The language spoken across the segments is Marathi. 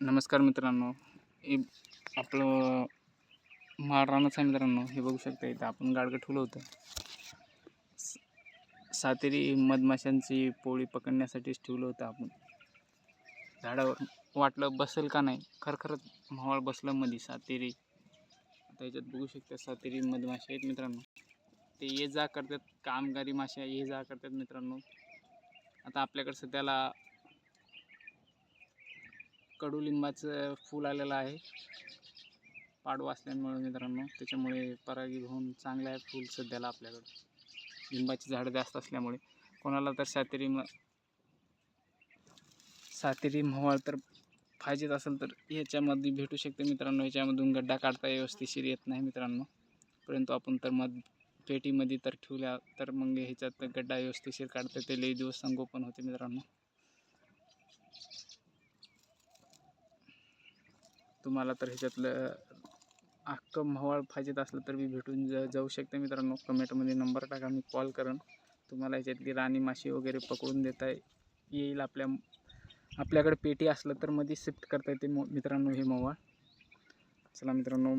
नमस्कार मित्रांनो. हे आपलं माळरानच आहे मित्रांनो. हे बघू शकता इथं आपण गाडगं ठेवलं होतं. स- सातेरी मधमाशांची पोळी पकडण्यासाठीच ठेवलं होतं आपण. झाडावर वाटलं बसेल का नाही? खरखरच मावळ बसलं मध्ये सातेरी. आता याच्यात बघू शकता सातेरी मधमाशा आहेत मित्रांनो. ते ये जा करतात. कामगारी माशा ये जा करतात मित्रांनो. आता आपल्याकडे सध्याला कडुलिंबाचं फूल आलेलं आहे. पाडवा असल्यामुळे मित्रांनो त्याच्यामुळे परागी होऊन चांगलं आहे फूल सध्याला आपल्याकडं. लिंबाची झाडं जास्त असल्यामुळे. कोणाला तर सातेरी म सातेरी मोहळ तर पाहिजेच असेल तर ह्याच्यामध्ये भेटू शकते मित्रांनो. ह्याच्यामधून गड्डा काढता व्यवस्थिशीर येत नाही मित्रांनो. परंतु आपण तर मध पेटीमध्ये तर ठेवल्या तर मग ह्याच्यात गड्डा व्यवस्थिशीर काढता ते लई दिवस संगोपन होते मित्रांनो. तुम्हाला तर ह्याच्यातलं अख्खं मवाळ पाहिजेत असलं तर मी भेटून जा जाऊ शकते मित्रांनो. कमेंटमध्ये नंबर टाका मी कॉल करेन. तुम्हाला ह्याच्यातली राणी माशी वगैरे पकडून देता येईल आपल्या आपल्याकडे पेटी असलं तर मध्ये शिफ्ट करता येते मित्रांनो हे मवाळ चला मित्रांनो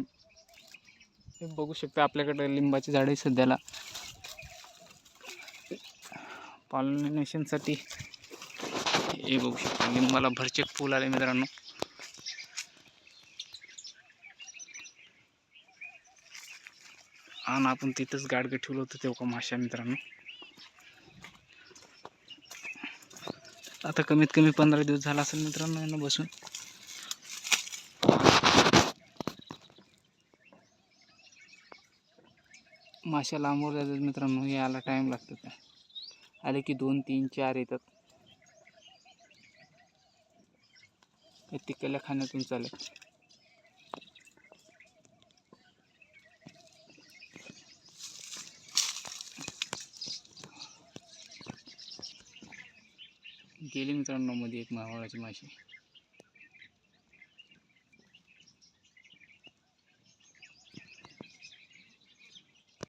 हे बघू शकता आपल्याकडे लिंबाची झाडे सध्याला. पॉलिनेशनसाठी हे बघू शकता लिंबाला भरचेक फूल आले मित्रांनो. आणि आपण तिथंच गाडगं ठेवलं होतं तेव्हा माशा मित्रांनो. आता कमीत कमी पंधरा दिवस झाला असेल मित्रांनो यांना बसून. माशा लांबवर जातात मित्रांनो यायला टाईम लागतो त्या. आले की दोन तीन चार येतात. हे तिकडल्या खाण्यातून चालेल. गेली मित्रांनो मध्ये एक मावळाची माशी.